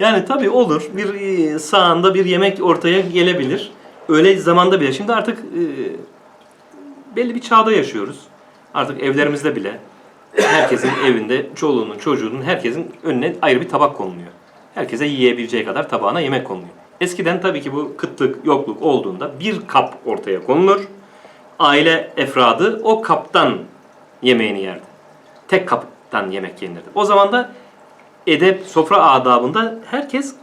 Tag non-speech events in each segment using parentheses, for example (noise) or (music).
Yani tabii olur. Bir e, sağında bir yemek ortaya gelebilir. Öyle zamanda bile. Şimdi artık e, belli bir çağda yaşıyoruz. Artık evlerimizde bile herkesin (coughs) evinde çoluğunun çocuğunun herkesin önüne ayrı bir tabak konuluyor. Herkese yiyebileceği kadar tabağına yemek konuluyor. Eskiden tabii ki bu kıtlık, yokluk olduğunda bir kap ortaya konulur. Aile efradı o kaptan yemeğini yerdi. Tek kaptan yemek yenirdi. O zaman da edep, sofra adabında herkes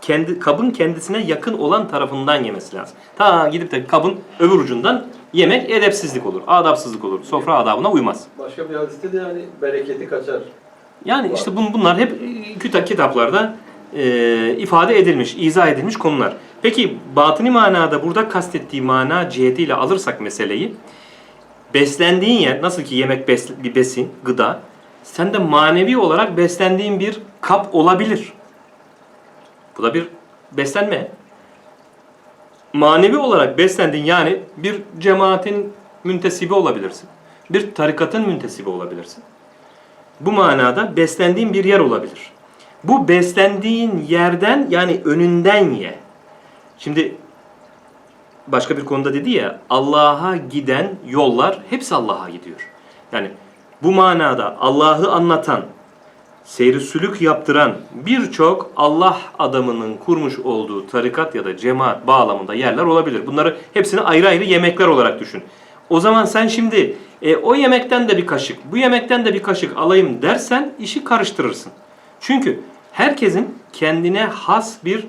kendi kabın kendisine yakın olan tarafından yemesi lazım. Ta gidip de kabın öbür ucundan yemek edepsizlik olur, adapsızlık olur. Sofra adabına uymaz. Başka bir hadiste de yani bereketi kaçar. Yani işte bun, bunlar hep e, küta- kitaplarda e, ifade edilmiş, izah edilmiş konular. Peki batini manada burada kastettiği mana cihetiyle alırsak meseleyi, beslendiğin yer, nasıl ki yemek bes- bir besin, gıda, sen de manevi olarak beslendiğin bir kap olabilir. Bu da bir beslenme. Manevi olarak beslendiğin yani bir cemaatin müntesibi olabilirsin. Bir tarikatın müntesibi olabilirsin. Bu manada beslendiğin bir yer olabilir. Bu beslendiğin yerden yani önünden ye. Şimdi başka bir konuda dedi ya Allah'a giden yollar hepsi Allah'a gidiyor. Yani bu manada Allah'ı anlatan, seyri sülük yaptıran birçok Allah adamının kurmuş olduğu tarikat ya da cemaat bağlamında yerler olabilir. Bunları hepsini ayrı ayrı yemekler olarak düşün. O zaman sen şimdi e, o yemekten de bir kaşık, bu yemekten de bir kaşık alayım dersen işi karıştırırsın. Çünkü herkesin kendine has bir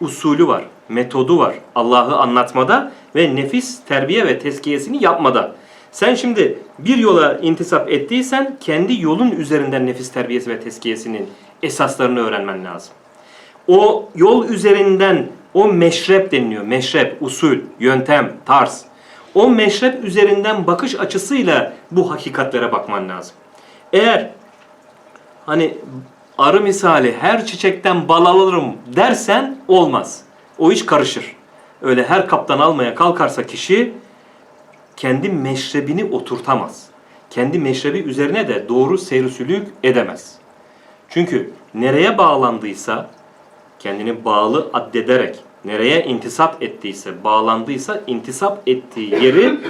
usulü var, metodu var Allah'ı anlatmada ve nefis terbiye ve tezkiyesini yapmada. Sen şimdi bir yola intisap ettiysen kendi yolun üzerinden nefis terbiyesi ve tezkiyesinin esaslarını öğrenmen lazım. O yol üzerinden o meşrep deniliyor. Meşrep, usul, yöntem, tarz. O meşrep üzerinden bakış açısıyla bu hakikatlere bakman lazım. Eğer hani arı misali her çiçekten bal alırım dersen olmaz. O iş karışır. Öyle her kaptan almaya kalkarsa kişi kendi meşrebini oturtamaz. Kendi meşrebi üzerine de doğru seyrisülük edemez. Çünkü nereye bağlandıysa, kendini bağlı addederek, nereye intisap ettiyse, bağlandıysa intisap ettiği yeri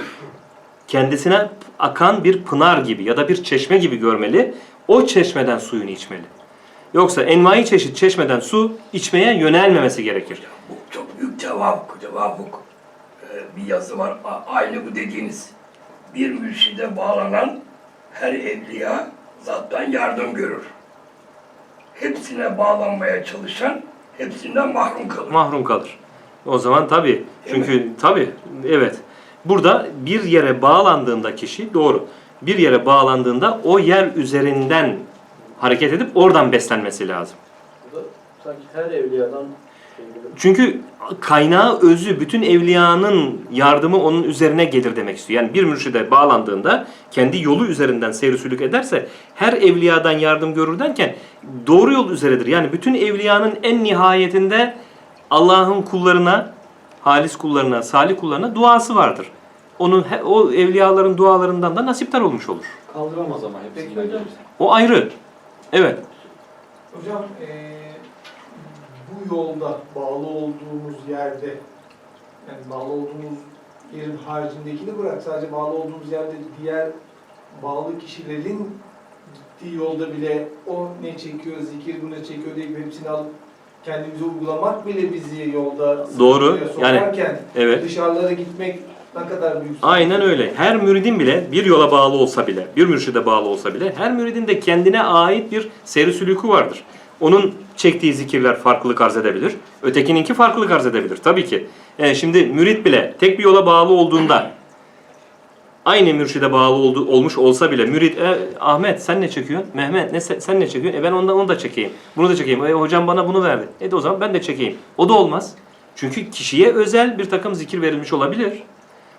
kendisine akan bir pınar gibi ya da bir çeşme gibi görmeli. O çeşmeden suyunu içmeli. Yoksa envai çeşit çeşmeden su içmeye yönelmemesi gerekir. Bu çok büyük cevap, cevabuk bir yazı var. Aynı bu dediğiniz. Bir mürşide bağlanan her evliya zattan yardım görür. Hepsine bağlanmaya çalışan hepsinden mahrum kalır. mahrum kalır. O zaman tabii. Çünkü tabii evet. Burada bir yere bağlandığında kişi doğru. Bir yere bağlandığında o yer üzerinden hareket edip oradan beslenmesi lazım. Bu da sanki her evliyadan. Çünkü kaynağı özü bütün evliyanın yardımı onun üzerine gelir demek istiyor. Yani bir mürşide bağlandığında kendi yolu üzerinden seyrisülük ederse her evliyadan yardım görür derken doğru yol üzeredir. Yani bütün evliyanın en nihayetinde Allah'ın kullarına, halis kullarına, salih kullarına duası vardır. Onun o evliyaların dualarından da nasiptar olmuş olur. Kaldıramaz ama hepsi Peki hocam, O ayrı. Evet. Hocam eee, bu yolda bağlı olduğumuz yerde yani bağlı olduğumuz yerin haricindekini bırak sadece bağlı olduğumuz yerde diğer bağlı kişilerin gittiği yolda bile o ne çekiyor, zikir bu ne çekiyor diye hepsini alıp kendimize uygulamak bile bizi yolda Doğru. Yani, evet. dışarılara gitmek ne kadar büyük Aynen öyle. Her müridin bile bir yola bağlı olsa bile, bir mürşide bağlı olsa bile her müridin de kendine ait bir seyri sülükü vardır. Onun çektiği zikirler farklılık arz edebilir. Ötekininki farklılık arz edebilir. Tabii ki. Yani şimdi mürit bile tek bir yola bağlı olduğunda aynı mürşide bağlı oldu, olmuş olsa bile mürit e, Ahmet sen ne çekiyorsun? Mehmet ne sen, sen ne çekiyorsun? E ben ondan onu da çekeyim. Bunu da çekeyim. E, hocam bana bunu verdi. E de o zaman ben de çekeyim. O da olmaz. Çünkü kişiye özel bir takım zikir verilmiş olabilir.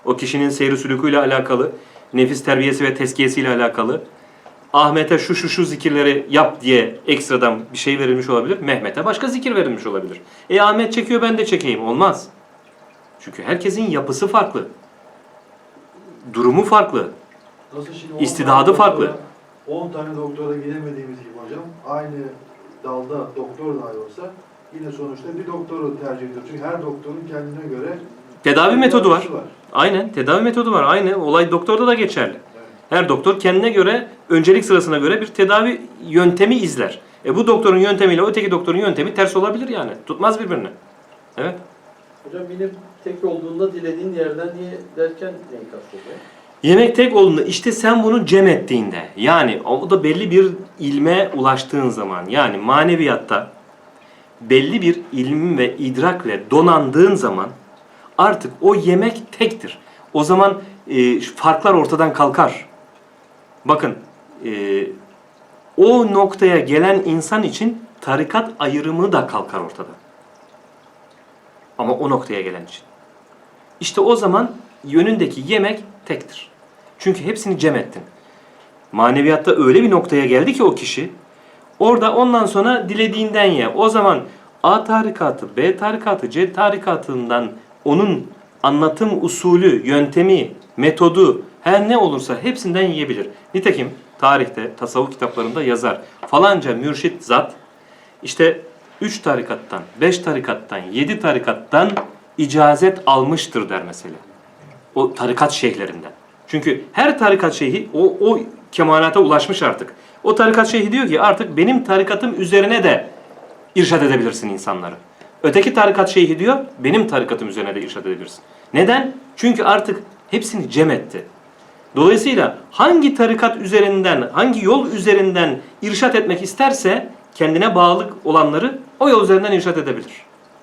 O kişinin seyri sülüküyle alakalı, nefis terbiyesi ve tezkiyesiyle alakalı. Ahmet'e şu şu şu zikirleri yap diye ekstradan bir şey verilmiş olabilir. Mehmet'e başka zikir verilmiş olabilir. E Ahmet çekiyor ben de çekeyim. Olmaz. Çünkü herkesin yapısı farklı. Durumu farklı. Nasıl şimdi İstidadı farklı. doktora- 10 tane doktora gidemediğimiz gibi hocam aynı dalda doktor dahi olsa yine sonuçta bir doktoru tercih ediyor. Çünkü her doktorun kendine göre Tedavi metodu var. tedavisi Aynen tedavi metodu var. Aynı olay doktorda da geçerli. Her doktor kendine göre, öncelik sırasına göre bir tedavi yöntemi izler. E bu doktorun yöntemiyle öteki doktorun yöntemi ters olabilir yani. Tutmaz birbirini. Evet. Hocam yine tek olduğunda dilediğin yerden niye derken neyi kastediyor? Yemek tek olduğunda işte sen bunu cem ettiğinde yani o da belli bir ilme ulaştığın zaman yani maneviyatta belli bir ilim ve idrakle donandığın zaman artık o yemek tektir. O zaman e, farklar ortadan kalkar. Bakın e, o noktaya gelen insan için tarikat ayrımı da kalkar ortadan. Ama o noktaya gelen için. İşte o zaman yönündeki yemek tektir. Çünkü hepsini cem ettin. Maneviyatta öyle bir noktaya geldi ki o kişi orada ondan sonra dilediğinden ye. O zaman A tarikatı, B tarikatı, C tarikatından onun anlatım usulü, yöntemi, metodu her ne olursa hepsinden yiyebilir. Nitekim tarihte, tasavvuf kitaplarında yazar. Falanca mürşit zat işte 3 tarikattan, 5 tarikattan, 7 tarikattan icazet almıştır der mesela. O tarikat şeyhlerinden. Çünkü her tarikat şeyhi o, o kemalata ulaşmış artık. O tarikat şeyhi diyor ki artık benim tarikatım üzerine de irşad edebilirsin insanları. Öteki tarikat şeyhi diyor benim tarikatım üzerine de irşad edebilirsin. Neden? Çünkü artık hepsini cem etti. Dolayısıyla hangi tarikat üzerinden, hangi yol üzerinden irşat etmek isterse kendine bağlı olanları o yol üzerinden irşat edebilir.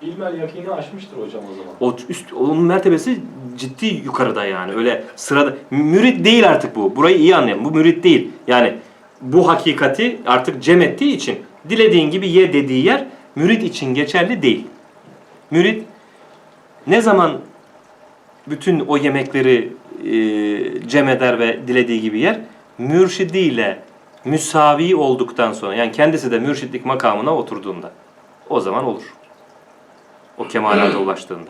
İlmel yakini aşmıştır hocam o zaman. O üst onun mertebesi ciddi yukarıda yani. Öyle sırada mürit değil artık bu. Burayı iyi anlayın. Bu mürit değil. Yani bu hakikati artık cem ettiği için dilediğin gibi ye dediği yer mürit için geçerli değil. Mürit ne zaman bütün o yemekleri e, cem eder ve dilediği gibi yer mürşidiyle müsavi olduktan sonra yani kendisi de mürşitlik makamına oturduğunda o zaman olur. O kemalata ulaştığında.